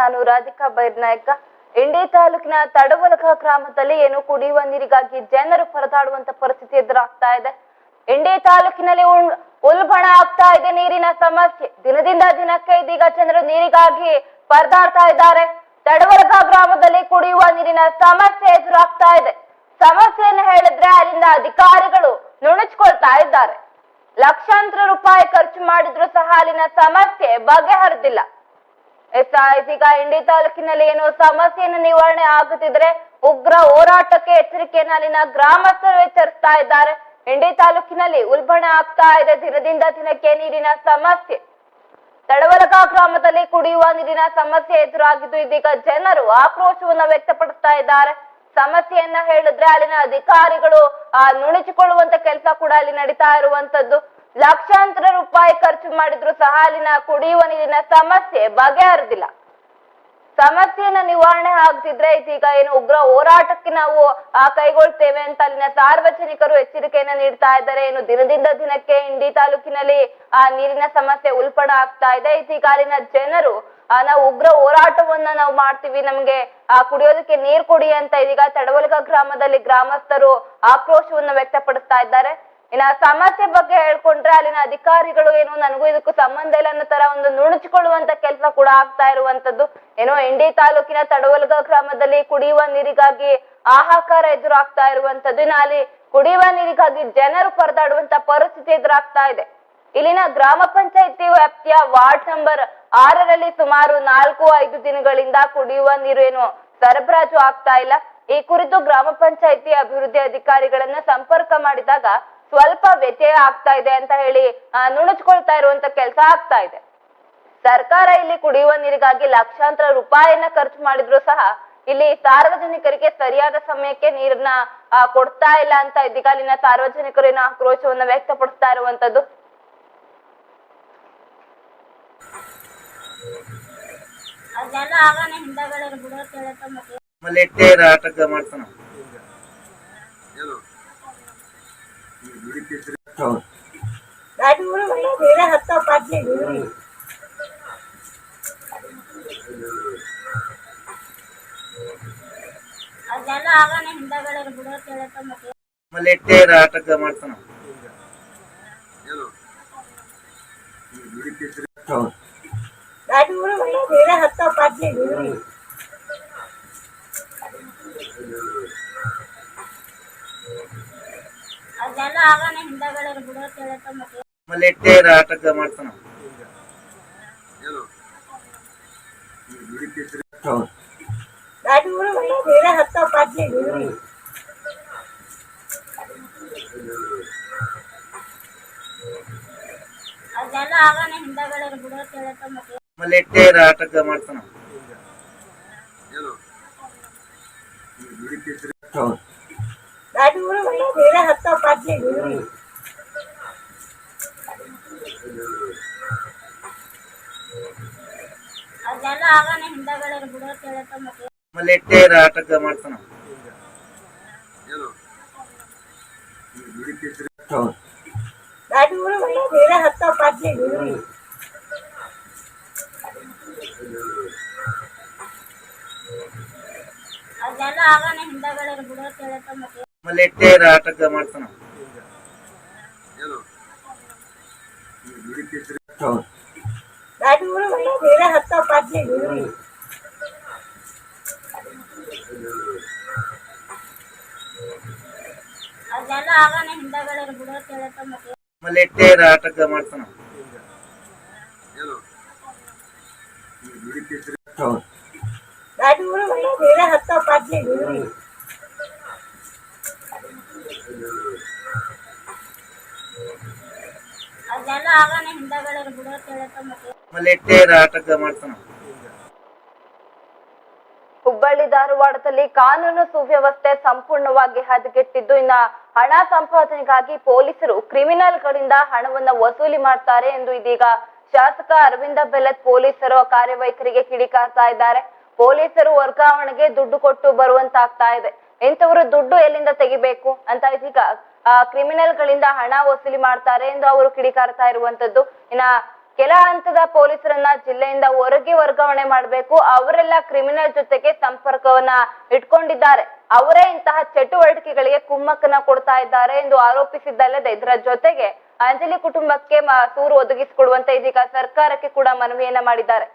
ನಾನು ರಾಧಿಕಾ ಬೈರ್ನಾಯಕ ಇಂಡಿ ತಾಲೂಕಿನ ತಡವಲಕ ಗ್ರಾಮದಲ್ಲಿ ಏನು ಕುಡಿಯುವ ನೀರಿಗಾಗಿ ಜನರು ಪರದಾಡುವಂತ ಪರಿಸ್ಥಿತಿ ಎದುರಾಗ್ತಾ ಇದೆ. ಇಂಡಿ ತಾಲೂಕಿನಲ್ಲಿ ಉಲ್ಬಣ ಆಗ್ತಾ ಇದೆ ನೀರಿನ ಸಮಸ್ಯೆ. ದಿನದಿಂದ ದಿನಕ್ಕೆ ಇದೀಗ ಜನರು ನೀರಿಗಾಗಿ ಪರದಾಡ್ತಾ ಇದ್ದಾರೆ. ತಡವಲಕ ಗ್ರಾಮದಲ್ಲಿ ಕುಡಿಯುವ ನೀರಿನ ಸಮಸ್ಯೆ ಎದುರಾಗ್ತಾ ಇದೆ. ಸಮಸ್ಯೆಯನ್ನು ಹೇಳಿದ್ರೆ ಅಲ್ಲಿಂದ ಅಧಿಕಾರಿಗಳು ನುಣುಚ್ಕೊಳ್ತಾ ಇದ್ದಾರೆ. ಲಕ್ಷಾಂತರ ರೂಪಾಯಿ ಖರ್ಚು ಮಾಡಿದ್ರು ಸಹ ಅಲ್ಲಿನ ಸಮಸ್ಯೆ ಬಗೆಹರಿದಿಲ್ಲ. ಎಸ್ ಇದೀಗ ಇಂಡಿ ತಾಲೂಕಿನಲ್ಲಿ ಏನು ಸಮಸ್ಯೆಯನ್ನು ನಿವಾರಣೆ ಆಗುತ್ತಿದ್ರೆ ಉಗ್ರ ಹೋರಾಟಕ್ಕೆ ಎಚ್ಚರಿಕೆಯನ್ನು ಅಲ್ಲಿನ ಗ್ರಾಮಸ್ಥರು ಎಚ್ಚರಿಸ್ತಾ ಇದ್ದಾರೆ. ಇಂಡಿ ತಾಲೂಕಿನಲ್ಲಿ ಉಲ್ಬಣ ಆಗ್ತಾ ಇದೆ. ದಿನದಿಂದ ದಿನಕ್ಕೆ ನೀರಿನ ಸಮಸ್ಯೆ. ತಡವಲಕ ಗ್ರಾಮದಲ್ಲಿ ಕುಡಿಯುವ ನೀರಿನ ಸಮಸ್ಯೆ ಎದುರಾಗಿದ್ದು ಇದೀಗ ಜನರು ಆಕ್ರೋಶವನ್ನ ವ್ಯಕ್ತಪಡಿಸ್ತಾ ಇದ್ದಾರೆ. ಸಮಸ್ಯೆಯನ್ನ ಹೇಳಿದ್ರೆ ಅಲ್ಲಿನ ಅಧಿಕಾರಿಗಳು, ಆ, ನುಣುಚಿಕೊಳ್ಳುವಂತ ಕೆಲಸ ಕೂಡ ಅಲ್ಲಿ ನಡೀತಾ ಇರುವಂತದ್ದು. ಲಕ್ಷಾಂತರ ರೂಪಾಯಿ ಖರ್ಚು ಮಾಡಿದ್ರು ಸಹ ಅಲ್ಲಿನ ಕುಡಿಯುವ ನೀರಿನ ಸಮಸ್ಯೆ ಬಗೆಹರಿದಿಲ್ಲ. ಸಮಸ್ಯೆಯನ್ನ ನಿವಾರಣೆ ಆಗ್ತಿದ್ರೆ ಇದೀಗ ಏನು ಉಗ್ರ ಹೋರಾಟಕ್ಕೆ ನಾವು, ಆ, ಕೈಗೊಳ್ತೇವೆ ಅಂತ ಅಲ್ಲಿನ ಸಾರ್ವಜನಿಕರು ಎಚ್ಚರಿಕೆಯನ್ನ ನೀಡ್ತಾ ಇದ್ದಾರೆ. ಏನು ದಿನದಿಂದ ದಿನಕ್ಕೆ ಇಂಡಿ ತಾಲೂಕಿನಲ್ಲಿ, ಆ, ನೀರಿನ ಸಮಸ್ಯೆ ಉಲ್ಪಣ ಆಗ್ತಾ ಇದೆ. ಇದೀಗ ಅಲ್ಲಿನ ಜನರು, ಆ, ನಾವು ಉಗ್ರ ಹೋರಾಟವನ್ನ ನಾವು ಮಾಡ್ತೀವಿ. ನಮ್ಗೆ, ಆ, ಕುಡಿಯೋದಕ್ಕೆ ನೀರ್ ಕೊಡಿ ಅಂತ ಇದೀಗ ತಡವಲ್ಗ ಗ್ರಾಮದಲ್ಲಿ ಗ್ರಾಮಸ್ಥರು ಆಕ್ರೋಶವನ್ನ ವ್ಯಕ್ತಪಡಿಸ್ತಾ ಇದ್ದಾರೆ. ಇನ್ನ ಸಮಸ್ಯೆ ಬಗ್ಗೆ ಹೇಳ್ಕೊಂಡ್ರೆ ಅಲ್ಲಿನ ಅಧಿಕಾರಿಗಳು ಏನು, ನನಗೂ ಇದಕ್ಕೂ ಸಂಬಂಧ ಇಲ್ಲ ಅನ್ನೋ ತರ ಒಂದು ನುಣುಚಿಕೊಳ್ಳುವಂತ ಕೆಲಸ ಕೂಡ ಆಗ್ತಾ ಇರುವಂತದ್ದು ಏನೋ ಇಂಡಿ ತಾಲೂಕಿನ ತಡವಲ್ಗ ಗ್ರಾಮದಲ್ಲಿ ಕುಡಿಯುವ ನೀರಿಗಾಗಿ ಆಹಾಕಾರ ಎದುರಾಗ್ತಾ ಇರುವಂತದ್ದು ಇನ್ನು ಅಲ್ಲಿ ಕುಡಿಯುವ ನೀರಿಗಾಗಿ ಜನರು ಪರದಾಡುವಂತ ಪರಿಸ್ಥಿತಿ ಎದುರಾಗ್ತಾ ಇದೆ. ಇಲ್ಲಿನ ಗ್ರಾಮ ಪಂಚಾಯಿತಿ ವ್ಯಾಪ್ತಿಯ ವಾರ್ಡ್ ನಂಬರ್ ಆರರಲ್ಲಿ ಸುಮಾರು ನಾಲ್ಕು, ಐದು ದಿನಗಳಿಂದ ಕುಡಿಯುವ ನೀರು ಏನು ಸರಬರಾಜು ಆಗ್ತಾ ಇಲ್ಲ. ಈ ಕುರಿತು ಗ್ರಾಮ ಪಂಚಾಯಿತಿ ಅಭಿವೃದ್ಧಿ ಅಧಿಕಾರಿಗಳನ್ನ ಸಂಪರ್ಕ ಮಾಡಿದಾಗ ಸ್ವಲ್ಪ ವ್ಯತ್ಯಯ ಆಗ್ತಾ ಇದೆ ಅಂತ ಹೇಳಿ ನುಣುಚ್ಕೊಳ್ತಾ ಇರುವಂತ ಕೆಲಸ ಆಗ್ತಾ ಇದೆ. ಸರ್ಕಾರ ಇಲ್ಲಿ ಕುಡಿಯುವ ನೀರಿಗಾಗಿ ಲಕ್ಷಾಂತರ ರೂಪಾಯಿಯನ್ನ ಖರ್ಚು ಮಾಡಿದ್ರು ಸಹ ಇಲ್ಲಿ ಸಾರ್ವಜನಿಕರಿಗೆ ಸರಿಯಾದ ಸಮಯಕ್ಕೆ ನೀರನ್ನ ಕೊಡ್ತಾ ಇಲ್ಲ ಅಂತ ಇದೀಗ ಅಲ್ಲಿನ ಸಾರ್ವಜನಿಕರು ಏನೋ ಆಕ್ರೋಶವನ್ನ ವ್ಯಕ್ತಪಡಿಸ್ತಾ ಇರುವಂತದ್ದು. ಮಾಡ್ತಾನ ಆಗಾನ ಹಿಂದಗಡೆ ಬಿಡೋ ಕೇಳತ್ತ ಮತ್ತೆ ಮಲೆಟ್ಟೆ ಆಟಕ್ಕ ಮಾಡ್ತಾನ? ಗಾಡಿ ಆಗಾನ ಹಿಂದಗಡೆ ಬಿಡೋ ಕೇಳತ್ತ ಮತ್ತೆ ಮಲೆಟ್ಟೆ ಆಟಕ್ಕ ಮಾಡ್ತಾನ? ಬೇರೆ ಹತ್ತೋ ಪಾಟ್ಲಿ ಅದೆಲ್ಲ ಆಗಾನ ಹಿಂದಗಡೆ ಬಿಡೋ ಕೇಳತ್ತ ಮತ್ತೆ ಮಲೆಟ್ಟೆ ಆಟಕ್ಕ ಮಾಡ್ತಾನ? ಗಾಡಿ ಗಾಡಿ ಒಳ್ಳೆ ಬೇರೆ ಹತ್ತೋ ಪಾಟ್ಲಿ ಅದೆಲ್ಲ ಆಗಾನ ಹಿಂದಗಡೆ ಬಿಡೋ ಕೇಳತ್ತ ಮತ್ತೆ. ಮಲೆಟ್ಟೆ ಆಟಕ್ಕ ಮಾಡ್ತಾನ? ಗಾಡಿ ಒಳ್ಳೆ ಬೇರೆ ಹತ್ತೋ ಪಾಟ್ಲಿ ಅದೆಲ್ಲ ಆಗಾನ ಹಿಂದಗಡೆ ಬಿಡೋ ಕೇಳತ್ತ ಮತ್ತೆ. ಮಲೆಟ್ಟೆ ಆಟಕ್ಕ ಮಾಡ್ತಾನ ಗಾಡಿ ಊರು ಒಳ್ಳೆ ಬೇರೆ ಅದೆಲ್ಲ ಆಗಾನ ಹಿಂದಗಡೆ ಬಿಡೋ ಕೇಳತ್ತ ಮತ್ತೆ ಮಲೆಟ್ಟೆ ಆಟಕ್ಕ ಮಾಡ್ತಾನ? ಹುಬ್ಬಳ್ಳಿ ಧಾರವಾಡದಲ್ಲಿ ಕಾನೂನು ಸುವ್ಯವಸ್ಥೆ ಸಂಪೂರ್ಣವಾಗಿ ಹದಗೆಟ್ಟಿದ್ದು ಇನ್ನ ಹಣ ಸಂಪಾದನೆಗಾಗಿ ಪೊಲೀಸರು ಕ್ರಿಮಿನಲ್ಗಳಿಂದ ಹಣವನ್ನ ವಸೂಲಿ ಮಾಡ್ತಾರೆ ಎಂದು ಇದೀಗ ಶಾಸಕ ಅರವಿಂದ ಬೆಲ್ಲತ್ ಪೊಲೀಸರು ಕಾರ್ಯವೈಖರಿಗೆ ಕಿಡಿಕಾರ್ತಾ ಇದ್ದಾರೆ. ಪೊಲೀಸರು ವರ್ಗಾವಣೆಗೆ ದುಡ್ಡು ಕೊಟ್ಟು ಬರುವಂತಾಗ್ತಾ ಇದೆ. ಇಂಥವರು ದುಡ್ಡು ಎಲ್ಲಿಂದ ತೆಗಿಬೇಕು ಅಂತ ಇದೀಗ, ಆ, ಕ್ರಿಮಿನಲ್ಗಳಿಂದ ಹಣ ವಸೂಲಿ ಮಾಡ್ತಾರೆ ಎಂದು ಅವರು ಕಿಡಿಕಾರ್ತಾ ಇರುವಂತದ್ದು. ಇನ್ನ ಕೆಲ ಹಂತದ ಪೊಲೀಸರನ್ನ ಜಿಲ್ಲೆಯಿಂದ ಹೊರಗೆ ವರ್ಗಾವಣೆ ಮಾಡಬೇಕು. ಅವರೆಲ್ಲ ಕ್ರಿಮಿನಲ್ ಜೊತೆಗೆ ಸಂಪರ್ಕವನ್ನ ಇಟ್ಕೊಂಡಿದ್ದಾರೆ. ಅವರೇ ಇಂತಹ ಚಟುವಟಿಕೆಗಳಿಗೆ ಕುಮ್ಮಕ್ಕನ್ನ ಕೊಡ್ತಾ ಇದ್ದಾರೆ ಎಂದು ಆರೋಪಿಸಿದ್ದಲ್ಲದೆ ಇದರ ಜೊತೆಗೆ ಅಂಜಲಿ ಕುಟುಂಬಕ್ಕೆ ಸೂರು ಒದಗಿಸಿಕೊಡುವಂತೆ ಇದೀಗ ಸರ್ಕಾರಕ್ಕೆ ಕೂಡ ಮನವಿಯನ್ನ ಮಾಡಿದ್ದಾರೆ.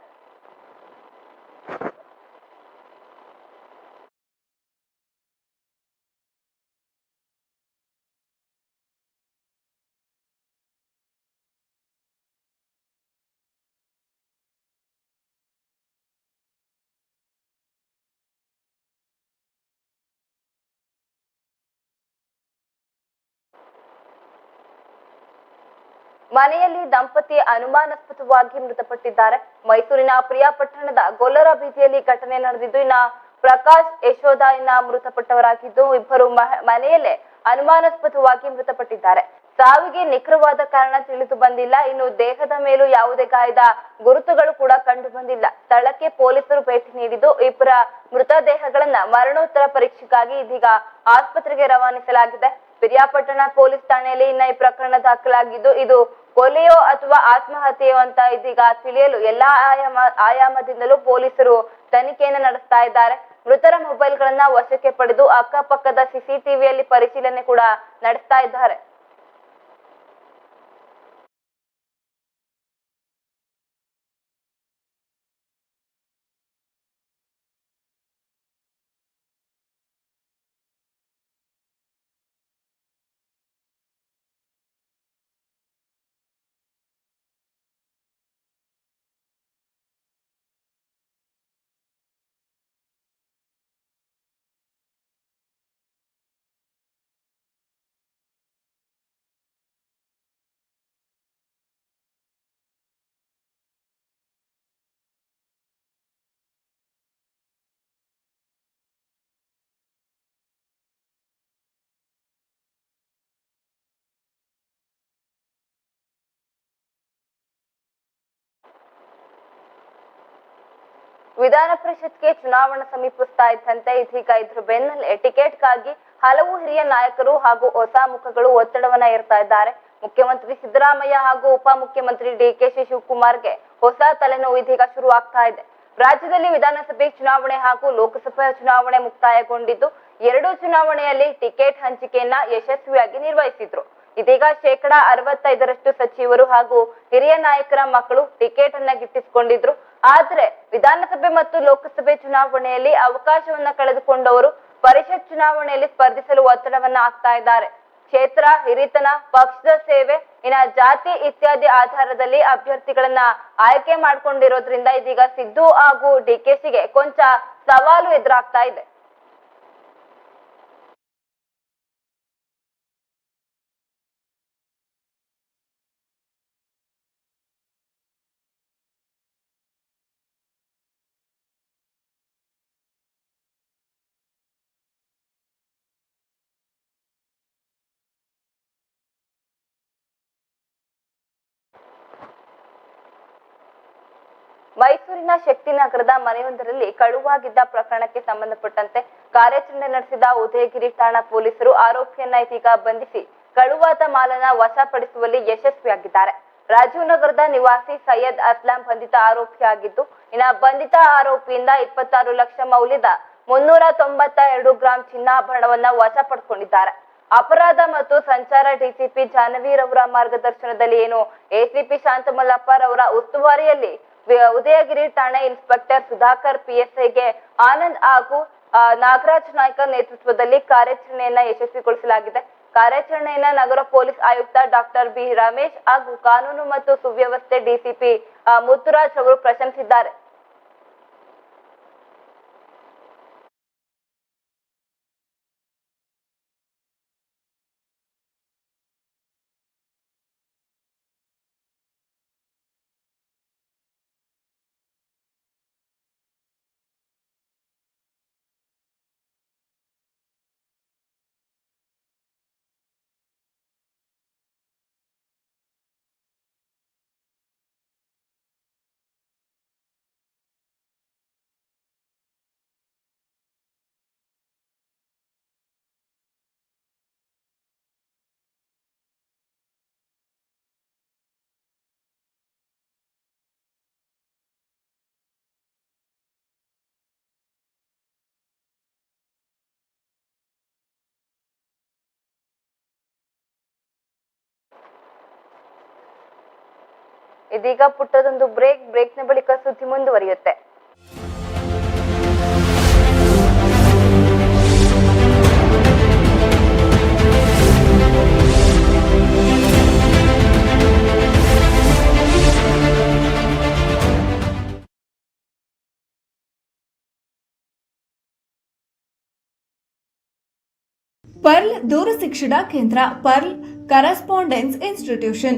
ಮನೆಯಲ್ಲಿ ದಂಪತಿ ಅನುಮಾನಾಸ್ಪದವಾಗಿ ಮೃತಪಟ್ಟಿದ್ದಾರೆ. ಮೈಸೂರಿನ ಪ್ರಿಯಾಪಟ್ಟಣದ ಗೊಲ್ಲರ ಬೀದಿಯಲ್ಲಿ ಘಟನೆ ನಡೆದಿದ್ದು, ಇನ್ನ ಪ್ರಕಾಶ್ ಯಶೋಧ ಇನ್ನ ಮೃತಪಟ್ಟವರಾಗಿದ್ದು, ಇಬ್ಬರು ಮನೆಯಲ್ಲೇ ಅನುಮಾನಾಸ್ಪದವಾಗಿ ಮೃತಪಟ್ಟಿದ್ದಾರೆ. ಸಾವಿಗೆ ನಿಖರವಾದ ಕಾರಣ ತಿಳಿದು ಬಂದಿಲ್ಲ. ಇನ್ನು ದೇಹದ ಮೇಲೂ ಯಾವುದೇ ಗಾಯದ ಗುರುತುಗಳು ಕೂಡ ಕಂಡು ಬಂದಿಲ್ಲ. ಸ್ಥಳಕ್ಕೆ ಪೊಲೀಸರು ಭೇಟಿ ನೀಡಿದ್ದು, ಇಬ್ಬರ ಮೃತದೇಹಗಳನ್ನ ಮರಣೋತ್ತರ ಪರೀಕ್ಷೆಗಾಗಿ ಇದೀಗ ಆಸ್ಪತ್ರೆಗೆ ರವಾನಿಸಲಾಗಿದೆ. ಪಿರಿಯಾಪಟ್ಟಣ ಪೊಲೀಸ್ ಠಾಣೆಯಲ್ಲಿ ಇನ್ನ ಈ ಪ್ರಕರಣ ದಾಖಲಾಗಿದ್ದು, ಇದು ಕೊಲೆಯೋ ಅಥವಾ ಆತ್ಮಹತ್ಯೆಯೋ ಅಂತ ಇದೀಗ ತಿಳಿಯಲು ಎಲ್ಲಾ ಆಯಾಮ, ಆಯಾಮದಿಂದಲೂ ಪೊಲೀಸರು ತನಿಖೆಯನ್ನು ನಡೆಸ್ತಾ ಇದ್ದಾರೆ. ಮೃತರ ಮೊಬೈಲ್ಗಳನ್ನ ವಶಕ್ಕೆ ಪಡೆದು ಅಕ್ಕಪಕ್ಕದ ಸಿಸಿಟಿವಿಯಲ್ಲಿ ಪರಿಶೀಲನೆ ಕೂಡ ನಡೆಸ್ತಾ ಇದ್ದಾರೆ. ವಿಧಾನ ಪರಿಷತ್ಗೆ ಚುನಾವಣಾ ಸಮೀಪಿಸ್ತಾ ಇದ್ದಂತೆ ಇದೀಗ ಇದ್ರ ಬೆನ್ನಲ್ಲೇ ಟಿಕೆಟ್ಗಾಗಿ ಹಲವು ಹಿರಿಯ ನಾಯಕರು ಹಾಗೂ ಹೊಸ ಮುಖಗಳು ಒತ್ತಡವನ್ನ ಇರ್ತಾ ಇದ್ದಾರೆ. ಮುಖ್ಯಮಂತ್ರಿ ಸಿದ್ದರಾಮಯ್ಯ ಹಾಗೂ ಉಪಮುಖ್ಯಮಂತ್ರಿ ಡಿ ಕೆ ಶಿ ಶಿವಕುಮಾರ್ಗೆ ಹೊಸ ತಲೆನೋವು ಇದೀಗ ಶುರು ಆಗ್ತಾ ಇದೆ. ರಾಜ್ಯದಲ್ಲಿ ವಿಧಾನಸಭೆ ಚುನಾವಣೆ ಹಾಗೂ ಲೋಕಸಭಾ ಚುನಾವಣೆ ಮುಕ್ತಾಯಗೊಂಡಿದ್ದು, ಎರಡೂ ಚುನಾವಣೆಯಲ್ಲಿ ಟಿಕೆಟ್ ಹಂಚಿಕೆಯನ್ನ ಯಶಸ್ವಿಯಾಗಿ ನಿರ್ವಹಿಸಿದ್ರು. ಇದೀಗ ಶೇಕಡ ಅರವತ್ತೈದರಷ್ಟು ಸಚಿವರು ಹಾಗೂ ಹಿರಿಯ ನಾಯಕರ ಮಕ್ಕಳು ಟಿಕೆಟ್ ಅನ್ನ ಗಿಟ್ಟಿಸಿಕೊಂಡಿದ್ರು. ಆದ್ರೆ ವಿಧಾನಸಭೆ ಮತ್ತು ಲೋಕಸಭೆ ಚುನಾವಣೆಯಲ್ಲಿ ಅವಕಾಶವನ್ನ ಕಳೆದುಕೊಂಡವರು ಪರಿಷತ್ ಚುನಾವಣೆಯಲ್ಲಿ ಸ್ಪರ್ಧಿಸಲು ಒತ್ತಡವನ್ನ ಹಾಕ್ತಾ ಇದ್ದಾರೆ. ಕ್ಷೇತ್ರ, ಹಿರಿತನ, ಪಕ್ಷದ ಸೇವೆ, ಇನ್ನ ಜಾತಿ ಇತ್ಯಾದಿ ಆಧಾರದಲ್ಲಿ ಅಭ್ಯರ್ಥಿಗಳನ್ನ ಆಯ್ಕೆ ಮಾಡ್ಕೊಂಡಿರೋದ್ರಿಂದ ಇದೀಗ ಸಿದ್ದು ಹಾಗೂ ಡಿಕೆಸಿಗೆ ಕೊಂಚ ಸವಾಲು ಎದುರಾಗ್ತಾ ಇದೆ. ಮೈಸೂರಿನ ಶಕ್ತಿನಗರದ ಮನೆಯೊಂದರಲ್ಲಿ ಕಳುವಾಗಿದ್ದ ಪ್ರಕರಣಕ್ಕೆ ಸಂಬಂಧಪಟ್ಟಂತೆ ಕಾರ್ಯಾಚರಣೆ ನಡೆಸಿದ ಉದಯಗಿರಿ ಠಾಣಾ ಪೊಲೀಸರು ಆರೋಪಿಯನ್ನ ಇದೀಗ ಬಂಧಿಸಿ ಕಳುವಾದ ಮಾಲನ್ನ ವಶಪಡಿಸುವಲ್ಲಿ ಯಶಸ್ವಿಯಾಗಿದ್ದಾರೆ. ರಾಜೀವ್ ನಗರದ ನಿವಾಸಿ ಸೈಯದ್ ಅಸ್ಲಾಂ ಬಂಧಿತ ಆರೋಪಿಯಾಗಿದ್ದು, ಇನ್ನ ಬಂಧಿತ ಆರೋಪಿಯಿಂದ ಇಪ್ಪತ್ತಾರು ಲಕ್ಷ ಮೌಲ್ಯದ ಮುನ್ನೂರ ತೊಂಬತ್ತ ಎರಡು ಗ್ರಾಂ ಚಿನ್ನಾಭರಣವನ್ನ ವಶಪಡಿಸಿಕೊಂಡಿದ್ದಾರೆ ಅಪರಾಧ ಮತ್ತು ಸಂಚಾರ ಡಿಸಿಪಿ ಅವರ ಮಾರ್ಗದರ್ಶನದಲ್ಲಿ ಏನು ಎಸಿಪಿ ಶಾಂತಮಲ್ಲಪ್ಪರವರ ಉಸ್ತುವಾರಿಯಲ್ಲಿ ಉದಯಗಿರಿ ಠಾಣೆ ಇನ್ಸ್ಪೆಕ್ಟರ್ ಸುಧಾಕರ್ ಪಿಎಸ್ಐಗೆ ಆನಂದ್ ಹಾಗೂ ನಾಗರಾಜ್ ನಾಯ್ಕ ನೇತೃತ್ವದಲ್ಲಿ ಕಾರ್ಯಾಚರಣೆಯನ್ನ ಯಶಸ್ವಿಗೊಳಿಸಲಾಗಿದೆ. ಕಾರ್ಯಾಚರಣೆಯನ್ನ ನಗರ ಪೊಲೀಸ್ ಆಯುಕ್ತ ಡಾಕ್ಟರ್ ಬಿ. ರಮೇಶ್ ಹಾಗೂ ಕಾನೂನು ಮತ್ತು ಸುವ್ಯವಸ್ಥೆ ಡಿಸಿಪಿ ಮುತ್ತುರಾಜ್ ಅವರು ಪ್ರಶಂಸಿಸಿದ್ದಾರೆ ಇದೀಗ ಪುಟ್ಟದೊಂದು ಬ್ರೇಕ್ ಬ್ರೇಕ್ನ ಬಳಿಕ ಸುದ್ದಿ ಮುಂದುವರಿಯುತ್ತೆ. ಪರ್ಲ್ ದೂರಶಿಕ್ಷಣ ಕೇಂದ್ರ pearl correspondence institution.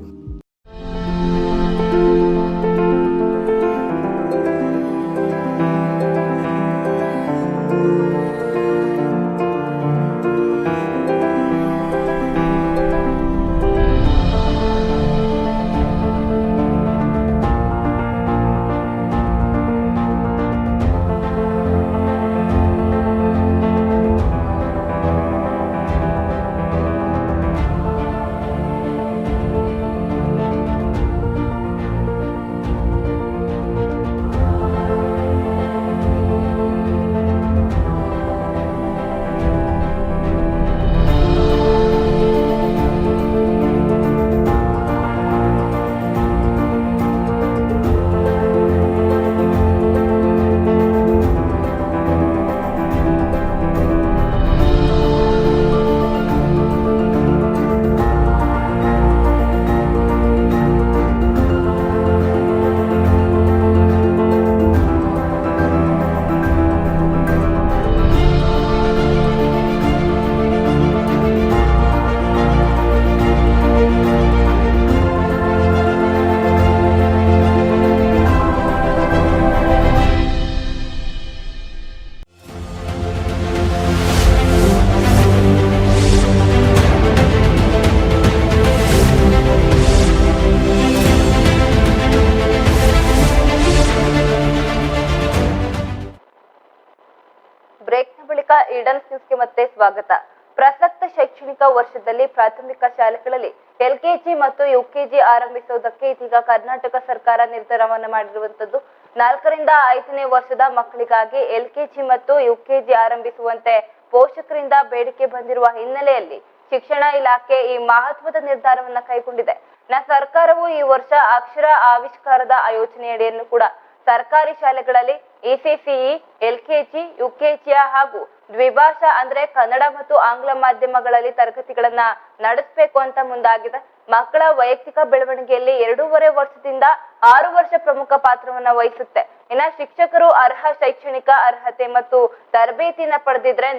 ಸ್ವಾಗತ. ಪ್ರಸಕ್ತ ಶೈಕ್ಷಣಿಕ ವರ್ಷದಲ್ಲಿ ಪ್ರಾಥಮಿಕ ಶಾಲೆಗಳಲ್ಲಿ ಎಲ್ಕೆಜಿ ಮತ್ತು ಯುಕೆಜಿ ಆರಂಭಿಸುವುದಕ್ಕೆ ಇದೀಗ ಕರ್ನಾಟಕ ಸರ್ಕಾರ ನಿರ್ಧಾರವನ್ನು ಮಾಡಿರುವಂತದ್ದು ನಾಲ್ಕರಿಂದ ಐದನೇ ವರ್ಷದ ಮಕ್ಕಳಿಗಾಗಿ ಎಲ್ಕೆಜಿ ಮತ್ತು ಯುಕೆಜಿ ಆರಂಭಿಸುವಂತೆ ಪೋಷಕರಿಂದ ಬೇಡಿಕೆ ಬಂದಿರುವ ಹಿನ್ನೆಲೆಯಲ್ಲಿ ಶಿಕ್ಷಣ ಇಲಾಖೆ ಈ ಮಹತ್ವದ ನಿರ್ಧಾರವನ್ನ ಕೈಗೊಂಡಿದೆ. ನ ಸರ್ಕಾರವು ಈ ವರ್ಷ ಅಕ್ಷರ ಆವಿಷ್ಕಾರದ ಆಯೋಜನೆಯಡಿಯನ್ನು ಕೂಡ ಸರ್ಕಾರಿ ಶಾಲೆಗಳಲ್ಲಿ ಇಸಿಸಿಇ, ಎಲ್ಕೆಜಿ, ಯುಕೆಜಿಯ ಹಾಗೂ ದ್ವಿಭಾಷಾ ಅಂದ್ರೆ ಕನ್ನಡ ಮತ್ತು ಆಂಗ್ಲ ಮಾಧ್ಯಮಗಳಲ್ಲಿ ತರಗತಿಗಳನ್ನ ನಡೆಸಬೇಕು ಅಂತ ಮುಂದಾಗಿದೆ. ಮಕ್ಕಳ ವೈಯಕ್ತಿಕ ಬೆಳವಣಿಗೆಯಲ್ಲಿ ಎರಡೂವರೆ ವರ್ಷದಿಂದ ಆರು ವರ್ಷ ಪ್ರಮುಖ ಪಾತ್ರವನ್ನ ವಹಿಸುತ್ತೆ. ಇನ್ನ ಶಿಕ್ಷಕರು ಅರ್ಹ ಶೈಕ್ಷಣಿಕ ಅರ್ಹತೆ ಮತ್ತು ತರಬೇತಿಯನ್ನ ಪಡೆದಿದ್ರೆ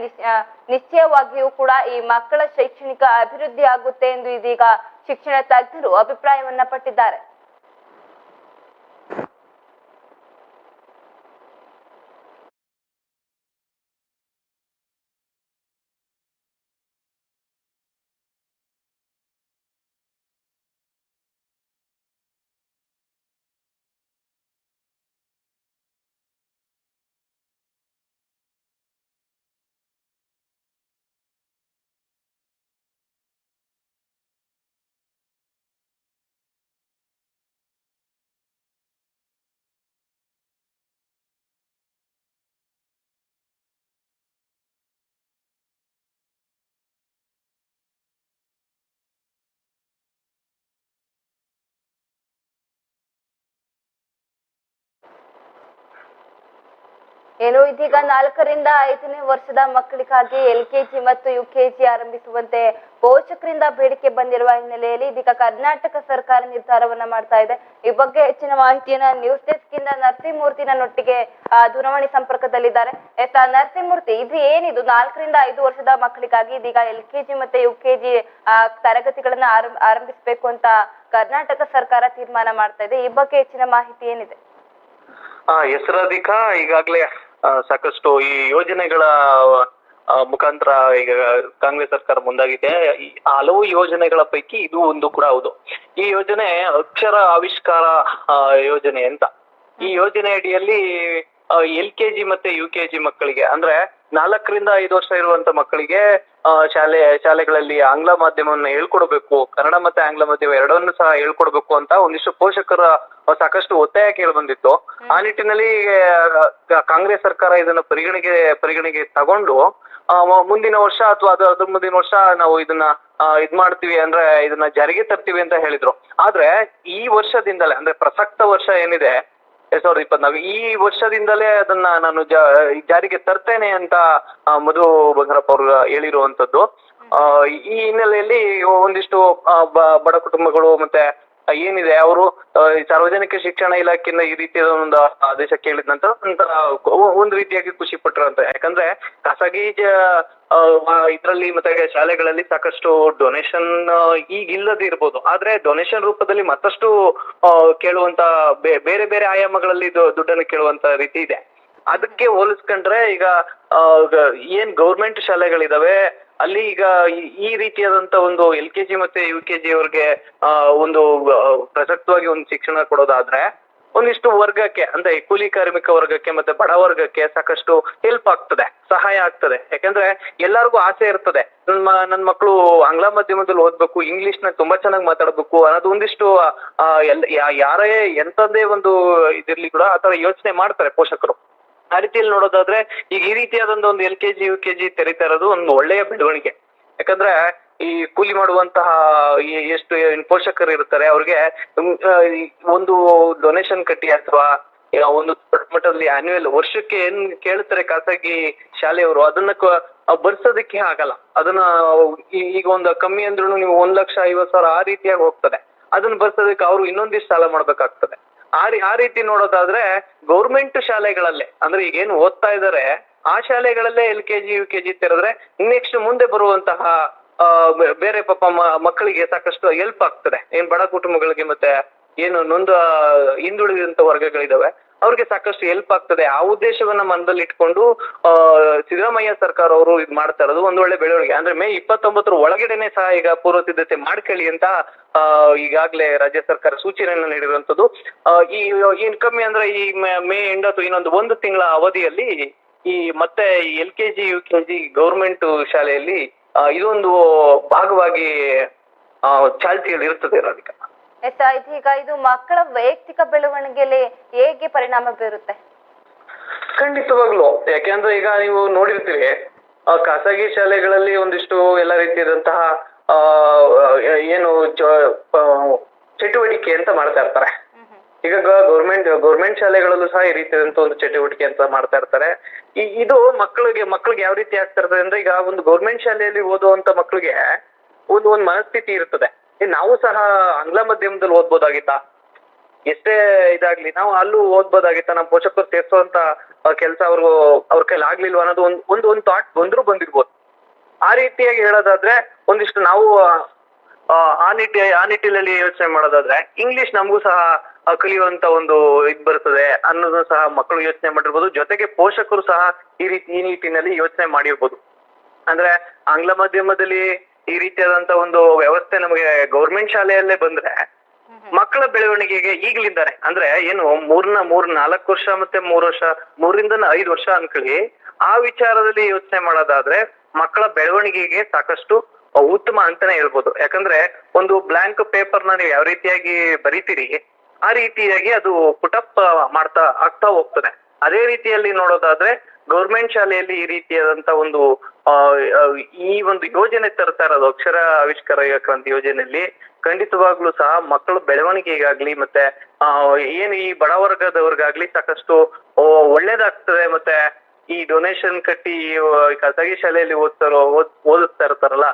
ನಿಶ್ಚಯವಾಗಿಯೂ ಕೂಡ ಈ ಮಕ್ಕಳ ಶೈಕ್ಷಣಿಕ ಅಭಿವೃದ್ಧಿ ಆಗುತ್ತೆ ಎಂದು ಇದೀಗ ಶಿಕ್ಷಣ ತಜ್ಞರು ಅಭಿಪ್ರಾಯವನ್ನ ಪಟ್ಟಿದ್ದಾರೆ. ಏನು ಇದೀಗ ನಾಲ್ಕರಿಂದ ಐದನೇ ವರ್ಷದ ಮಕ್ಕಳಿಗಾಗಿ ಎಲ್ ಕೆಜಿ ಮತ್ತು ಯು ಕೆಜಿ ಆರಂಭಿಸುವಂತೆ ಪೋಷಕರಿಂದ ಬೇಡಿಕೆ ಬಂದಿರುವ ಹಿನ್ನೆಲೆಯಲ್ಲಿ ಇದೀಗ ಕರ್ನಾಟಕ ಸರ್ಕಾರ ನಿರ್ಧಾರವನ್ನ ಮಾಡ್ತಾ ಇದೆ. ಈ ಬಗ್ಗೆ ಹೆಚ್ಚಿನ ಮಾಹಿತಿಯನ್ನ ನ್ಯೂಸ್ ಡೆಸ್ಕ್ ಇಂದ ನರಸಿಂಹಮೂರ್ತಿ ನನ್ನೊಟ್ಟಿಗೆ ದೂರವಾಣಿ ಸಂಪರ್ಕದಲ್ಲಿದ್ದಾರೆ. ಎಸ್ ನರಸಿಂಹಮೂರ್ತಿ, ಇದು ಏನಿದು? ನಾಲ್ಕರಿಂದ ಐದು ವರ್ಷದ ಮಕ್ಕಳಿಗಾಗಿ ಇದೀಗ ಎಲ್ ಕೆಜಿ ಮತ್ತೆ ಯು ಕೆಜಿ ತರಗತಿಗಳನ್ನ ಆರಂಭ, ಆರಂಭಿಸಬೇಕು ಅಂತ ಕರ್ನಾಟಕ ಸರ್ಕಾರ ತೀರ್ಮಾನ ಮಾಡ್ತಾ ಇದೆ. ಈ ಬಗ್ಗೆ ಹೆಚ್ಚಿನ ಮಾಹಿತಿ ಏನಿದೆ? ಹೆಸರಾಧಿಕ ಈಗಾಗಲೇ ಸಾಕಷ್ಟು ಈ ಯೋಜನೆಗಳ ಮುಖಾಂತರ ಈಗ ಕಾಂಗ್ರೆಸ್ ಸರ್ಕಾರ ಮುಂದಾಗಿದೆ. ಹಲವು ಯೋಜನೆಗಳ ಪೈಕಿ ಇದು ಒಂದು ಕೂಡ ಹೌದು. ಈ ಯೋಜನೆ ಅಕ್ಷರ ಆವಿಷ್ಕಾರ ಯೋಜನೆ ಅಂತ. ಈ ಯೋಜನೆ ಅಡಿಯಲ್ಲಿ ಎಲ್ ಕೆ ಜಿ ಮತ್ತೆ ಯು ಕೆ ಜಿ ಮಕ್ಕಳಿಗೆ ಅಂದ್ರೆ ನಾಲ್ಕರಿಂದ ಐದು ವರ್ಷ ಇರುವಂತ ಮಕ್ಕಳಿಗೆ ಶಾಲೆ ಶಾಲೆಗಳಲ್ಲಿ ಆಂಗ್ಲ ಮಾಧ್ಯಮವನ್ನು ಹೇಳ್ಕೊಡ್ಬೇಕು. ಕನ್ನಡ ಮತ್ತೆ ಆಂಗ್ಲ ಮಾಧ್ಯಮ ಎರಡನ್ನೂ ಸಹ ಹೇಳ್ಕೊಡ್ಬೇಕು ಅಂತ ಒಂದಿಷ್ಟು ಪೋಷಕರ ಸಾಕಷ್ಟು ಒತ್ತಾಯ ಕೇಳಿ ಬಂದಿತ್ತು ಆ ನಿಟ್ಟಿನಲ್ಲಿ ಕಾಂಗ್ರೆಸ್ ಸರ್ಕಾರ ಇದನ್ನ ಪರಿಗಣೆಗೆ ಪರಿಗಣೆಗೆ ತಗೊಂಡು ಮುಂದಿನ ವರ್ಷ ಅಥವಾ ಅದು ಅದ್ರ ಮುಂದಿನ ವರ್ಷ ನಾವು ಇದನ್ನ ಇದ್ ಮಾಡ್ತೀವಿ ಅಂದ್ರೆ ಇದನ್ನ ಜಾರಿಗೆ ತರ್ತೀವಿ ಅಂತ ಹೇಳಿದ್ರು. ಆದ್ರೆ ಈ ವರ್ಷದಿಂದಲೇ ಅಂದ್ರೆ ಪ್ರಸಕ್ತ ವರ್ಷ ಏನಿದೆ ಎರಡ್ ಸಾವಿರದ ಇಪ್ಪತ್ನಾಲ್ಕು. ಈ ವರ್ಷದಿಂದಲೇ ಅದನ್ನ ನಾನು ಜಾರಿಗೆ ತರ್ತೇನೆ ಅಂತ ಮಧು ಬಂಗಾರಪ್ಪ ಅವರು ಹೇಳಿರುವಂತದ್ದು. ಈ ಹಿನ್ನೆಲೆಯಲ್ಲಿ ಒಂದಿಷ್ಟು ಬಡ ಕುಟುಂಬಗಳು ಮತ್ತೆ ಏನಿದೆ? ಅವರು ಸಾರ್ವಜನಿಕ ಶಿಕ್ಷಣ ಇಲಾಖೆಯಿಂದ ಈ ರೀತಿಯ ಒಂದು ಆದೇಶ ಕೇಳಿದ ನಂತರ ಒಂಥರ ಒಂದು ರೀತಿಯಾಗಿ ಖುಷಿ ಪಟ್ಟರು ಅಂತ ಯಾಕಂದ್ರೆ ಖಾಸಗಿ ಇದರಲ್ಲಿ ಮತ್ತೆ ಶಾಲೆಗಳಲ್ಲಿ ಸಾಕಷ್ಟು ಡೊನೇಷನ್ ಈಗ ಇಲ್ಲದೆ ಇರ್ಬೋದು. ಆದ್ರೆ ಡೊನೇಷನ್ ರೂಪದಲ್ಲಿ ಮತ್ತಷ್ಟು ಕೇಳುವಂತ ಬೇರೆ ಬೇರೆ ಆಯಾಮಗಳಲ್ಲಿ ದುಡ್ಡನ್ನು ಕೇಳುವಂತ ರೀತಿ ಇದೆ. ಅದಕ್ಕೆ ಹೋಲಿಸ್ಕೊಂಡ್ರೆ ಈಗ ಏನ್ ಗೌರ್ಮೆಂಟ್ ಶಾಲೆಗಳಿದಾವೆ ಅಲ್ಲಿ ಈಗ ಈ- ರೀತಿಯಾದಂತ ಒಂದು ಎಲ್ ಕೆ ಜಿ ಮತ್ತೆ ಯು ಕೆ ಜಿ ಅವ್ರಿಗೆ ಒಂದು ಪ್ರಸಕ್ತವಾಗಿ ಒಂದು ಶಿಕ್ಷಣ ಕೊಡೋದಾದ್ರೆ ಒಂದಿಷ್ಟು ವರ್ಗಕ್ಕೆ, ಅಂದ್ರೆ ಕೂಲಿ ಕಾರ್ಮಿಕ ವರ್ಗಕ್ಕೆ ಮತ್ತೆ ಬಡ ವರ್ಗಕ್ಕೆ ಸಾಕಷ್ಟು ಹೆಲ್ಪ್ ಆಗ್ತದೆ, ಸಹಾಯ ಆಗ್ತದೆ. ಯಾಕಂದ್ರೆ ಎಲ್ಲರಿಗೂ ಆಸೆ ಇರ್ತದೆ. ನನ್ನ ಮ- ನನ್ನ ಮಕ್ಕಳು ಆಂಗ್ಲ ಮಾಧ್ಯಮದಲ್ಲಿ ಓದ್ಬೇಕು ಇಂಗ್ಲಿಷ್ನ ತುಂಬಾ ಚೆನ್ನಾಗಿ ಮಾತಾಡ್ಬೇಕು ಅನ್ನೋದು ಒಂದಿಷ್ಟು ಯಾರೇ ಎಂತದೇ ಒಂದು ಇದಿರ್ಲಿ ಕೂಡ ಆತರ ಯೋಚನೆ ಮಾಡ್ತಾರೆ ಪೋಷಕರು. ಆ ರೀತಿಯಲ್ಲಿ ನೋಡೋದಾದ್ರೆ ಈಗ ಈ ರೀತಿಯಾದಂತ ಒಂದು L K G U K G ತೆರಿತಾ ಇರೋದು ಒಂದು ಒಳ್ಳೆಯ ಬೆಳವಣಿಗೆ. ಯಾಕಂದ್ರೆ ಈ ಕೂಲಿ ಮಾಡುವಂತಹ ಎಷ್ಟು ಪೋಷಕರು ಇರ್ತಾರೆ, ಅವ್ರಿಗೆ ಒಂದು ಡೊನೇಷನ್ ಕಟ್ಟಿ ಅಥವಾ ಒಂದು ದೊಡ್ಡ ಮಟ್ಟದಲ್ಲಿ ಆನ್ಯುವಲ್ ವರ್ಷಕ್ಕೆ ಏನ್ ಕೇಳ್ತಾರೆ ಖಾಸಗಿ ಶಾಲೆಯವರು, ಅದನ್ನ ಬರ್ಸೋದಕ್ಕೆ ಆಗಲ್ಲ. ಅದನ್ನ ಈಗ ಒಂದು ಕಮ್ಮಿ ಅಂದ್ರೂ ನೀವು ಒಂದ್ ಲಕ್ಷ ಐವತ್ ಸಾವಿರ ಆ ರೀತಿಯಾಗಿ ಹೋಗ್ತದೆ. ಅದನ್ನ ಬರ್ಸೋದಕ್ಕೆ ಅವ್ರು ಇನ್ನೊಂದಿಷ್ಟು ಸಾಲ ಮಾಡ್ಬೇಕಾಗ್ತದೆ. ಆ ಆ ರೀತಿ ನೋಡೋದಾದ್ರೆ ಗೌರ್ಮೆಂಟ್ ಶಾಲೆಗಳಲ್ಲೇ, ಅಂದ್ರೆ ಈಗೇನು ಓದ್ತಾ ಇದಾರೆ, ಆ ಶಾಲೆಗಳಲ್ಲೇ L K G, U K G ತೆರೆದ್ರೆ next ಮುಂದೆ ಬರುವಂತಹ ಬೇರೆ ಪಾಪ ಮಕ್ಕಳಿಗೆ ಸಾಕಷ್ಟು ಹೆಲ್ಪ್ ಆಗ್ತದೆ. ಏನ್ ಬಡ ಕುಟುಂಬಗಳಿಗೆ ಮತ್ತೆ ಏನು ನೊಂದ ಹಿಂದುಳಿದಂತ ವರ್ಗಗಳಿದಾವೆ. ಅವ್ರಿಗೆ ಸಾಕಷ್ಟು ಹೆಲ್ಪ್ ಆಗ್ತದೆ. ಆ ಉದ್ದೇಶವನ್ನ ಮನದಲ್ಲಿ ಇಟ್ಕೊಂಡು ಸಿದ್ದರಾಮಯ್ಯ ಸರ್ಕಾರ ಅವರು ಇದು ಮಾಡ್ತಾ ಇರೋದು ಒಂದು ಒಳ್ಳೆ ಬೆಳವಣಿಗೆ. ಅಂದ್ರೆ ಮೇ ಇಪ್ಪತ್ತೊಂಬತ್ತರ ಒಳಗಡೆನೆ ಸಹ ಈಗ ಪೂರ್ವ ಸಿದ್ಧತೆ ಮಾಡ್ಕೊಳ್ಳಿ ಅಂತ ಈಗಾಗಲೇ ರಾಜ್ಯ ಸರ್ಕಾರ ಸೂಚನೆಯನ್ನು ನೀಡಿರುವಂತದ್ದು ಈ ಏನ್ ಕಮ್ಮಿ ಅಂದ್ರೆ ಈ ಮೇ- ಮೇ ಎಂಡ್ ಅಥವಾ ಇನ್ನೊಂದು ಒಂದು ತಿಂಗಳ ಅವಧಿಯಲ್ಲಿ ಈ ಮತ್ತೆ L K G U K G government ಶಾಲೆಯಲ್ಲಿ ಇದೊಂದು ಭಾಗವಾಗಿ ಚಾಲ್ತಿಯಲ್ಲಿ ಇರ್ತದೆ ರಾಧಿಕಾ. ಎಸ್ ಈಗ ಇದು ಮಕ್ಕಳ ವೈಯಕ್ತಿಕ ಬೆಳವಣಿಗೆಯಲ್ಲಿ ಹೇಗೆ ಪರಿಣಾಮ ಬೀರುತ್ತೆ? ಖಂಡಿತವಾಗ್ಲು. ಯಾಕೆಂದ್ರೆ ಈಗ ನೀವು ನೋಡಿರ್ತೀವಿ ಖಾಸಗಿ ಶಾಲೆಗಳಲ್ಲಿ ಒಂದಿಷ್ಟು ಎಲ್ಲ ರೀತಿಯಾದಂತಹ ಏನು ಚಟುವಟಿಕೆ ಅಂತ ಮಾಡ್ತಾ ಇರ್ತಾರೆ. ಈಗ ಗೌರ್ಮೆಂಟ್ ಗೌರ್ಮೆಂಟ್ ಶಾಲೆಗಳಲ್ಲೂ ಸಹ ಈ ರೀತಿಯಾದಂತ ಒಂದು ಚಟುವಟಿಕೆ ಅಂತ ಮಾಡ್ತಾ ಇರ್ತಾರೆ. ಈ ಇದು ಮಕ್ಕಳಿಗೆ ಮಕ್ಕಳಿಗೆ ಯಾವ ರೀತಿ ಆಗ್ತಾ ಇರ್ತದೆ ಅಂದ್ರೆ ಈಗ ಒಂದು ಗೌರ್ಮೆಂಟ್ ಶಾಲೆಯಲ್ಲಿ ಓದುವಂತ ಮಕ್ಕಳಿಗೆ ಒಂದು ಒಂದು ಮನಸ್ಥಿತಿ ಇರ್ತದೆ. ನಾವು ಸಹ ಆಂಗ್ಲ ಮಾಧ್ಯಮದಲ್ಲಿ ಓದ್ಬೋದಾಗಿತ್ತಾ? ಎಷ್ಟೇ ಇದಾಗ್ಲಿ ನಾವು ಅಲ್ಲೂ ಓದ್ಬೋದಾಗಿತ್ತ? ನಮ್ಮ ಪೋಷಕರು ಸೇರ್ಸೋಂತ ಕೆಲಸ ಅವ್ರು ಅವ್ರ ಕೈಲಿ ಆಗ್ಲಿಲ್ವ ಅನ್ನೋದು ಒಂದ್ ಒಂದು ಒಂದು ಥಾಟ್ ಬಂದ್ರು ಬಂದಿರ್ಬೋದು. ಆ ರೀತಿಯಾಗಿ ಹೇಳೋದಾದ್ರೆ ಒಂದಿಷ್ಟು ನಾವು ಆ, ನಿಟ್ಟಿ ಆ ನಿಟ್ಟಿನಲ್ಲಿ ಯೋಚನೆ ಮಾಡೋದಾದ್ರೆ ಇಂಗ್ಲಿಷ್ ನಮಗೂ ಸಹ ಕಲಿಯುವಂತ ಒಂದು ಇದ್ ಬರ್ತದೆ ಅನ್ನೋದನ್ನ ಸಹ ಮಕ್ಕಳು ಯೋಚನೆ ಮಾಡಿರ್ಬೋದು. ಜೊತೆಗೆ ಪೋಷಕರು ಸಹ ಈ ರೀತಿ ಈ ನಿಟ್ಟಿನಲ್ಲಿ ಯೋಚನೆ ಮಾಡಿರ್ಬೋದು. ಅಂದ್ರೆ ಆಂಗ್ಲ ಮಾಧ್ಯಮದಲ್ಲಿ ಈ ರೀತಿಯಾದಂತ ಒಂದು ವ್ಯವಸ್ಥೆ ನಮಗೆ ಗೌರ್ಮೆಂಟ್ ಶಾಲೆಯಲ್ಲೇ ಬಂದ್ರೆ ಮಕ್ಕಳ ಬೆಳವಣಿಗೆಗೆ ಈಗಲಿದ್ದಾರೆ ಅಂದ್ರೆ ಏನು ಮೂರ್ನ ಮೂರ್ ನಾಲ್ಕು ವರ್ಷ ಮತ್ತೆ ಮೂರ್ ವರ್ಷ ಮೂರಿಂದ ಐದು ವರ್ಷ ಅನ್ಕೊಳ್ಳಿ ಆ ವಿಚಾರದಲ್ಲಿ ಯೋಚನೆ ಮಾಡೋದಾದ್ರೆ ಮಕ್ಕಳ ಬೆಳವಣಿಗೆಗೆ ಸಾಕಷ್ಟು ಉತ್ತಮ ಅಂತಾನೆ ಹೇಳ್ಬೋದು. ಯಾಕಂದ್ರೆ ಒಂದು ಬ್ಲಾಂಕ್ ಪೇಪರ್ನ ನೀವು ಯಾವ ರೀತಿಯಾಗಿ ಬರಿತೀರಿ ಆ ರೀತಿಯಾಗಿ ಅದು ಪುಟಪ್ ಮಾಡ್ತಾ ಆಗ್ತಾ ಹೋಗ್ತದೆ. ಅದೇ ರೀತಿಯಲ್ಲಿ ನೋಡೋದಾದ್ರೆ ಗೌರ್ಮೆಂಟ್ ಶಾಲೆಯಲ್ಲಿ ಈ ರೀತಿಯಾದಂತ ಒಂದು ಈ ಒಂದು ಯೋಜನೆ ತರ್ತಾ ಇರೋದು ಅಕ್ಷರ ಆವಿಷ್ಕಾರ ಕ್ರಾಂತಿ ಯೋಜನೆಯಲ್ಲಿ. ಖಂಡಿತವಾಗ್ಲೂ ಸಹ ಮಕ್ಕಳ ಬೆಳವಣಿಗೆಗಾಗ್ಲಿ ಮತ್ತೆ ಏನು ಈ ಬಡ ವರ್ಗದವ್ರಿಗಾಗ್ಲಿ ಸಾಕಷ್ಟು ಒಳ್ಳೇದಾಗ್ತದೆ ಮತ್ತೆ ಈ ಡೊನೇಷನ್ ಕಟ್ಟಿ ಖಾಸಗಿ ಶಾಲೆಯಲ್ಲಿ ಓದ್ತಾರೋ, ಓದ್ ಓದಿಸ್ತಾ ಇರ್ತಾರಲ್ಲ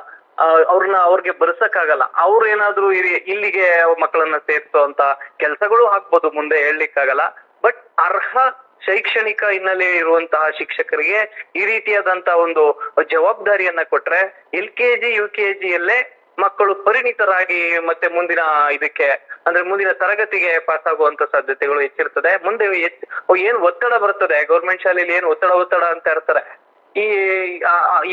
ಅವ್ರನ್ನ ಅವ್ರಿಗೆ ಬರ್ಸಕ್ಕಾಗಲ್ಲ. ಅವ್ರು ಏನಾದ್ರೂ ಇಲ್ಲಿಗೆ ಮಕ್ಕಳನ್ನ ಸೇರ್ಸೋ ಅಂತ ಕೆಲ್ಸಗಳು ಹಾಕ್ಬೋದು ಮುಂದೆ ಹೇಳಲಿಕ್ಕಾಗಲ್ಲ. ಬಟ್ ಅರ್ಹ ಶೈಕ್ಷಣಿಕ ಹಿನ್ನೆಲೆ ಇರುವಂತಹ ಶಿಕ್ಷಕರಿಗೆ ಈ ರೀತಿಯಾದಂತ ಒಂದು ಜವಾಬ್ದಾರಿಯನ್ನ ಕೊಟ್ರೆ L K G, U K ಜಿಯಲ್ಲೇ ಮಕ್ಕಳು ಪರಿಣಿತರಾಗಿ ಮತ್ತೆ ಮುಂದಿನ ಇದಕ್ಕೆ, ಅಂದ್ರೆ ಮುಂದಿನ ತರಗತಿಗೆ ಪಾಸ್ ಆಗುವಂತ ಸಾಧ್ಯತೆಗಳು ಹೆಚ್ಚಿರ್ತದೆ. ಮುಂದೆ ಏನ್ ಒತ್ತಡ ಬರ್ತದೆ ಗೌರ್ಮೆಂಟ್ ಶಾಲೆಯಲ್ಲಿ ಏನ್ ಒತ್ತಡ ಒತ್ತಡ ಅಂತ ಇರ್ತಾರೆ. ಈ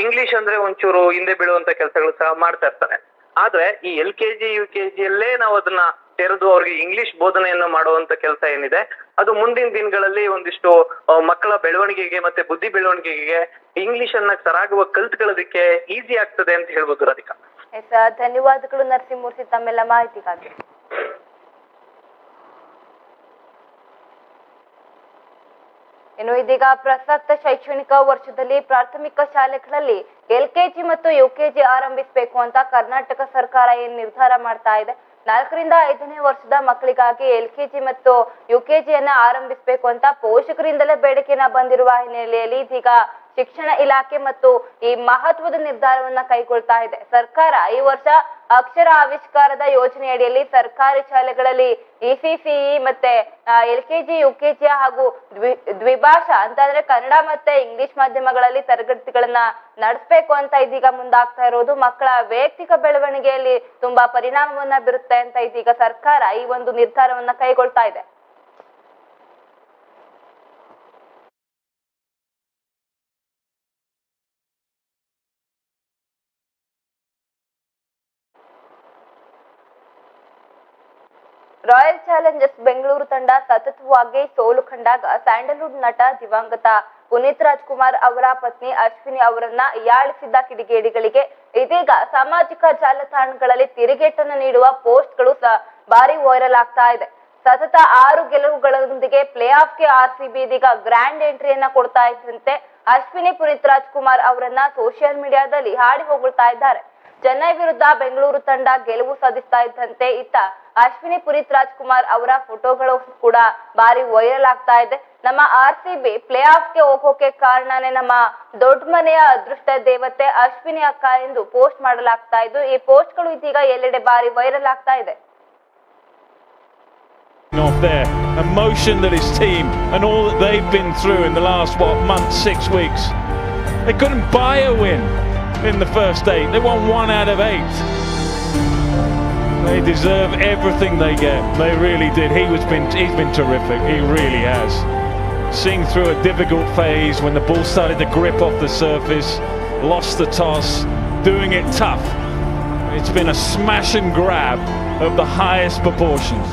ಇಂಗ್ಲಿಷ್ ಅಂದ್ರೆ ಒಂಚೂರು ಹಿಂದೆ ಬೀಳುವಂತ ಕೆಲಸಗಳು ಸಹ ಮಾಡ್ತಾ ಇರ್ತಾರೆ. ಆದ್ರೆ ಈ L K G, U K ಜಿಯಲ್ಲೇ ನಾವು ಅದನ್ನ ತೆರೆದು ಅವ್ರಿಗೆ ಇಂಗ್ಲಿಷ್ ಬೋಧನೆಯನ್ನ ಮಾಡುವಂತ ಕೆಲಸ ಏನಿದೆ. ಅದು ಮುಂದಿನ ದಿನಗಳಲ್ಲಿ ಒಂದಿಷ್ಟು ಮಕ್ಕಳ ಬೆಳವಣಿಗೆಗೆ ಮತ್ತೆ ಬುದ್ಧಿ ಬೆಳವಣಿಗೆಗೆ ಇಂಗ್ಲಿಷ್ ಅನ್ನ ಸರಾಗುವ ಕಲ್ತ್ಕೊಳ್ಳೋದಕ್ಕೆ ಈಸಿ ಆಗ್ತದೆ ಅಂತ ಹೇಳ್ಬೋದು ರಾಧಿಕಾ. ಧನ್ಯವಾದಗಳು ನರಸಿಂಹಮೂರ್ತಿ ತಮ್ಮೆಲ್ಲ ಮಾಹಿತಿಗಾಗಿ. ಇನ್ನು ಇದೀಗ ಪ್ರಸಕ್ತ ಶೈಕ್ಷಣಿಕ ವರ್ಷದಲ್ಲಿ ಪ್ರಾಥಮಿಕ ಶಾಲೆಗಳಲ್ಲಿ ಎಲ್ಕೆಜಿ ಮತ್ತು ಯುಕೆಜಿ ಆರಂಭಿಸಬೇಕು ಅಂತ ಕರ್ನಾಟಕ ಸರ್ಕಾರ ಏನ್ ನಿರ್ಧಾರ ಮಾಡ್ತಾ ಇದೆ? ನಾಲ್ಕರಿಂದ ಐದನೇ ವರ್ಷದ ಮಕ್ಕಳಿಗಾಗಿ ಎಲ್ ಕೆಜಿ ಮತ್ತು ಯು ಕೆಜಿಯನ್ನ ಆರಂಭಿಸಬೇಕು ಅಂತ ಪೋಷಕರಿಂದಲೇ ಬೇಡಿಕೆನ ಬಂದಿರುವ ಹಿನ್ನೆಲೆಯಲ್ಲಿ ಇದೀಗ ಶಿಕ್ಷಣ ಇಲಾಖೆ ಮತ್ತು ಈ ಮಹತ್ವದ ನಿರ್ಧಾರವನ್ನ ಕೈಗೊಳ್ತಾ ಇದೆ. ಸರ್ಕಾರ ಈ ವರ್ಷ ಅಕ್ಷರ ಆವಿಷ್ಕಾರದ ಯೋಜನೆಯಡಿಯಲ್ಲಿ ಸರ್ಕಾರಿ ಶಾಲೆಗಳಲ್ಲಿ ಇಸಿಸಿಇ ಮತ್ತೆ L K G, U K G ಹಾಗೂ ದ್ವಿ, ದ್ವಿಭಾಷಾ ಅಂತಂದ್ರೆ ಕನ್ನಡ ಮತ್ತೆ ಇಂಗ್ಲಿಷ್ ಮಾಧ್ಯಮಗಳಲ್ಲಿ ತರಗತಿಗಳನ್ನ ನಡೆಸಬೇಕು ಅಂತ ಇದೀಗ ಮುಂದಾಗ್ತಾ ಇರೋದು. ಮಕ್ಕಳ ವೈಯಕ್ತಿಕ ಬೆಳವಣಿಗೆಯಲ್ಲಿ ತುಂಬಾ ಪರಿಣಾಮವನ್ನ ಬೀರುತ್ತೆ ಅಂತ ಇದೀಗ ಸರ್ಕಾರ ಈ ಒಂದು ನಿರ್ಧಾರವನ್ನ ಕೈಗೊಳ್ತಾ ಇದೆ. ಚಾಲೆಂಜರ್ಸ್ ಬೆಂಗಳೂರು ತಂಡ ಸತತವಾಗಿ ಸೋಲು ಕಂಡಾಗ ಸ್ಯಾಂಡಲ್ವುಡ್ ನಟ ದಿವಂಗತ ಪುನೀತ್ ರಾಜ್ಕುಮಾರ್ ಅವರ ಪತ್ನಿ ಅಶ್ವಿನಿ ಅವರನ್ನ ಯಾಳಿಸಿದ್ದ ಕಿಡಿಗೇಡಿಗಳಿಗೆ ಇದೀಗ ಸಾಮಾಜಿಕ ಜಾಲತಾಣಗಳಲ್ಲಿ ತಿರುಗೇಟನ್ನು ನೀಡುವ ಪೋಸ್ಟ್ಗಳು ಭಾರಿ ವೈರಲ್ ಆಗ್ತಾ ಇದೆ. ಸತತ ಆರು ಗೆಲುವುಗಳೊಂದಿಗೆ ಪ್ಲೇ ಆಫ್ಗೆ ಆರ್ ಸಿ ಬಿ ಇದೀಗ ಗ್ರ್ಯಾಂಡ್ ಎಂಟ್ರಿಯನ್ನ ಕೊಡ್ತಾ ಇದ್ದಂತೆ ಅಶ್ವಿನಿ ಪುನೀತ್ ರಾಜ್ಕುಮಾರ್ ಅವರನ್ನ ಸೋಷಿಯಲ್ ಮೀಡಿಯಾದಲ್ಲಿ ಹಾಡಿ ಹೊಗಳ್ತಾ ಇದ್ದಾರೆ. ಚೆನ್ನೈ ವಿರುದ್ಧ ಬೆಂಗಳೂರು ತಂಡ ಗೆಲುವು ಸಾಧಿಸ್ತಾ ಇದ್ದಂತೆ ಇತ್ತ ಅಶ್ವಿನಿ ಪುರಿತ್ ರಾಜ್ಕುಮಾರ್ ಅವರ ಫೋಟೋಗಳು ಕೂಡ ಬಾರಿ ವೈರಲ್ ಆಗ್ತಾ ಇದೆ ನಮ್ಮ ಆರ್ ಸಿ ಬಿ ಪ್ಲೇ ಆಫ್ಗೆ ಹೋಗೋಕೆ ಕಾರಣನೇ ನಮ್ಮ ದೊಡ್ಡ ಮನೆಯ ಅದೃಷ್ಟ ದೇವತೆ ಅಶ್ವಿನಿ ಅಕ್ಕ ಎಂದು ಪೋಸ್ಟ್ ಮಾಡಲಾಗ್ತಾ ಇದ್ದು ಈ ಪೋಸ್ಟ್ಗಳು ಇದೀಗ ಎಲ್ಲೆಡೆ ಬಾರಿ ವೈರಲ್ ಆಗ್ತಾ ಇದೆ off their emotion that his team and all that they've been through in the last what month, six weeks. They couldn't buy a win in the first eight. They won one out of eight. They deserve everything they get. They really did. He was been he's been terrific. He really has. Seeing through a difficult phase when the ball started to grip off the surface, lost the toss, doing it tough. It's been a smash and grab of the highest proportions.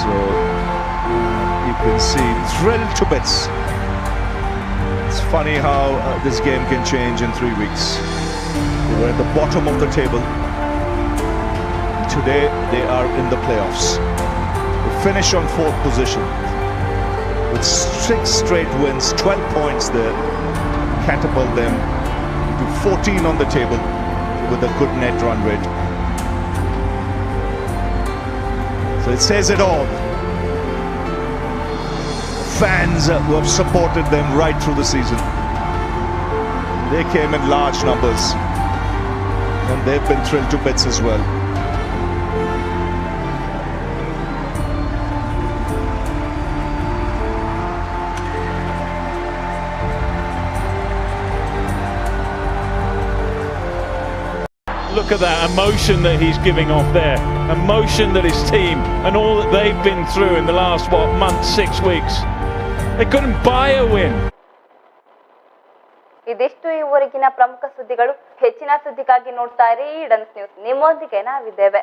So you can see thrilled to bits. It's funny how uh, this game can change in three weeks. Were at the bottom of the table. Today they are in the playoffs. They finish on fourth position with six straight wins, 12 points there, catapult them to 14 on the table with a good net run rate. So it says it all. Fans uh, who have supported them right through the season. They came in large numbers. And they've been thrilled to bits as well. Look at that emotion that he's giving off there. Emotion that his team and all that they've been through in the last what month, six weeks. They couldn't buy a win. ಇದಿಷ್ಟು ಪ್ರಮುಖ ಸುದ್ದಿಗಳು ಹೆಚ್ಚಿನ ಸುದ್ದಿಗಾಗಿ ನೋಡ್ತಾ ಇರಿ. ಡನ್ಸ್ news ನಿಮ್ಮೊಂದಿಗೆ ನಾವಿದ್ದೇವೆ.